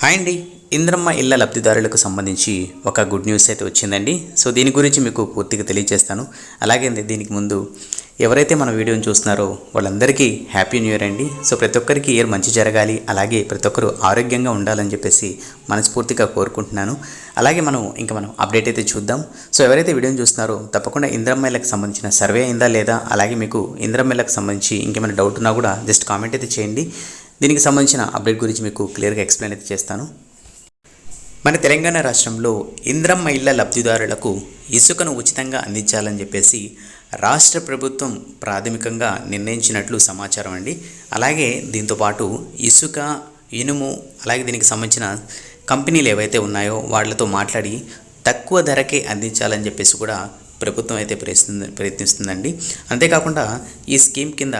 Hi అండి. ఇంద్రమ్మ ఇళ్ళ లబ్ధిదారులకు సంబంధించి ఒక గుడ్ న్యూస్ అయితే వచ్చిందండి. సో దీని గురించి మీకు పూర్తిగా తెలియజేస్తాను. అలాగే దీనికి ముందు ఎవరైతే మన వీడియోని చూస్తున్నారో వాళ్ళందరికీ హ్యాపీ న్యూ ఇయర్ అండి. సో ప్రతి ఒక్కరికి ఇయర్ మంచి జరగాలి. అలాగే ప్రతి ఒక్కరు ఆరోగ్యంగా ఉండాలని చెప్పేసి మనస్ఫూర్తిగా కోరుకుంటున్నాను. అలాగే మనం ఇంకా మనం అప్డేట్ అయితే చూద్దాం. సో ఎవరైతే వీడియోని చూస్తున్నారో తప్పకుండా ఇంద్రమ్మ సంబంధించిన సర్వే అయిందా లేదా? అలాగే మీకు ఇంద్రమ్మ సంబంధించి ఇంకేమైనా డౌట్ ఉన్నా కూడా జస్ట్ కామెంట్ అయితే చేయండి. దీనికి సంబంధించిన అప్డేట్ గురించి మీకు క్లియర్గా ఎక్స్ప్లెయిన్ అయితే చేస్తాను. మన తెలంగాణ రాష్ట్రంలో ఇంద్రమ్మ ఇళ్ళ లబ్ధిదారులకు ఇసుకను ఉచితంగా అందించాలని చెప్పేసి రాష్ట్ర ప్రభుత్వం ప్రాథమికంగా నిర్ణయించినట్లు సమాచారం అండి. అలాగే దీంతోపాటు ఇసుక ఇనుము అలాగే దీనికి సంబంధించిన కంపెనీలు ఏవైతే ఉన్నాయో వాళ్ళతో మాట్లాడి తక్కువ ధరకే అందించాలని చెప్పేసి కూడా ప్రభుత్వం అయితే ప్రయత్నిస్తుంది ప్రయత్నిస్తుందండి. అంతేకాకుండా ఈ స్కీమ్ కింద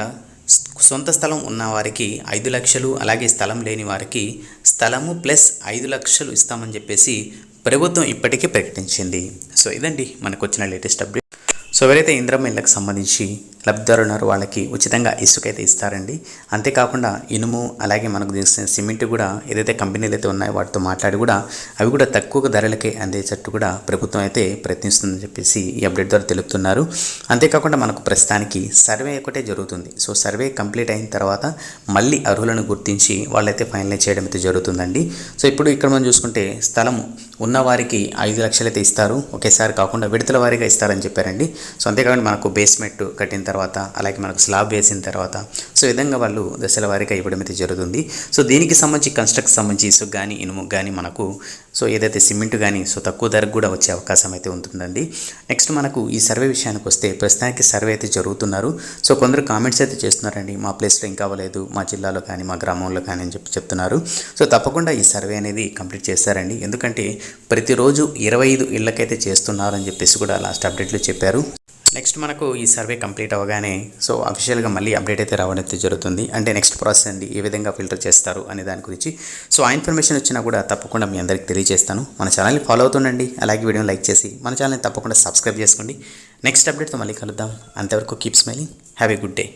సొంత స్థలం ఉన్న వారికి ఐదు లక్షలు అలాగే స్థలం లేని వారికి స్థలము ప్లస్ ఐదు లక్షలు ఇస్తామని చెప్పేసి ప్రభుత్వం ఇప్పటికే ప్రకటించింది. సో ఇదండి మనకు వచ్చిన లేటెస్ట్ అప్డేట్. సో ఎవరైతే ఇంద్రమ్మ ఇళ్ళకి సంబంధించి లబ్ధిదారు ఉన్నారు వాళ్ళకి ఉచితంగా ఇసుక అయితే ఇస్తారండి. అంతేకాకుండా ఇనుము అలాగే మనకు తెలిసిన సిమెంట్ కూడా ఏదైతే కంపెనీలు అయితే ఉన్నాయో వాటితో మాట్లాడి కూడా అవి కూడా తక్కువ ధరలకే అందేటట్టు కూడా ప్రభుత్వం అయితే ప్రయత్నిస్తుందని చెప్పేసి ఈ అప్డేట్ ద్వారా తెలుపుతున్నారు. అంతేకాకుండా మనకు ప్రస్తుతానికి సర్వే ఒకటే జరుగుతుంది. సో సర్వే కంప్లీట్ అయిన తర్వాత మళ్ళీ అర్హులను గుర్తించి వాళ్ళైతే ఫైనలైజ్ చేయడం అయితే జరుగుతుందండి. సో ఇప్పుడు ఇక్కడ మనం చూసుకుంటే స్థలం ఉన్నవారికి ఐదు లక్షలు అయితే ఇస్తారు. ఒకేసారి కాకుండా విడతల వారిగా ఇస్తారని చెప్పారండి. సో అంతేకాకుండా మనకు బేస్మెంట్ కట్టిన తర్వాత తర్వాత అలాగే మనకు స్లాబ్ వేసిన తర్వాత. సో విధంగా వాళ్ళు దశల వారీగా ఇవ్వడం అయితే జరుగుతుంది. సో దీనికి సంబంధించి కన్స్ట్రక్ట్ సంబంధించి ఇసుక కానీ ఇనుము కానీ మనకు సో ఏదైతే సిమెంట్ కానీ సో తక్కువ ధరకు కూడా వచ్చే అవకాశం అయితే ఉంటుందండి. నెక్స్ట్ మనకు ఈ సర్వే విషయానికి వస్తే ప్రస్తుతానికి సర్వే అయితే జరుగుతున్నారు. సో కొందరు కామెంట్స్ అయితే చేస్తున్నారండి మా ప్లేస్లో ఇంకా అవ్వలేదు మా జిల్లాలో కానీ మా గ్రామంలో కానీ అని చెప్పి చెప్తున్నారు. సో తప్పకుండా ఈ సర్వే అనేది కంప్లీట్ చేస్తారండి. ఎందుకంటే ప్రతిరోజు ఇరవై ఐదు ఇళ్ళకైతే చేస్తున్నారని చెప్పేసి కూడా లాస్ట్ అప్డేట్లో చెప్పారు. నెక్స్ట్ మనకు ఈ సర్వే కంప్లీట్ అవ్వగానే సో అఫీషియల్గా మళ్ళీ అప్డేట్ అయితే రావడం అయితే జరుగుతుంది. అంటే నెక్స్ట్ ప్రాసెస్ అండి ఏ విధంగా ఫిల్టర్ చేస్తారు అనే దాని గురించి. సో ఆ ఇన్ఫర్మేషన్ వచ్చినా కూడా తప్పకుండా మీ అందరికీ తెలియజేస్తాను. మన ఛానల్ని ఫాలో అవుతుండండి. అలాగే వీడియోని లైక్ చేసి మన ఛానల్ని తప్పకుండా సబ్స్క్రైబ్ చేసుకోండి. నెక్స్ట్ అప్డేట్తో మళ్ళీ కలుద్దాం. అంతవరకు keep smiling have a good day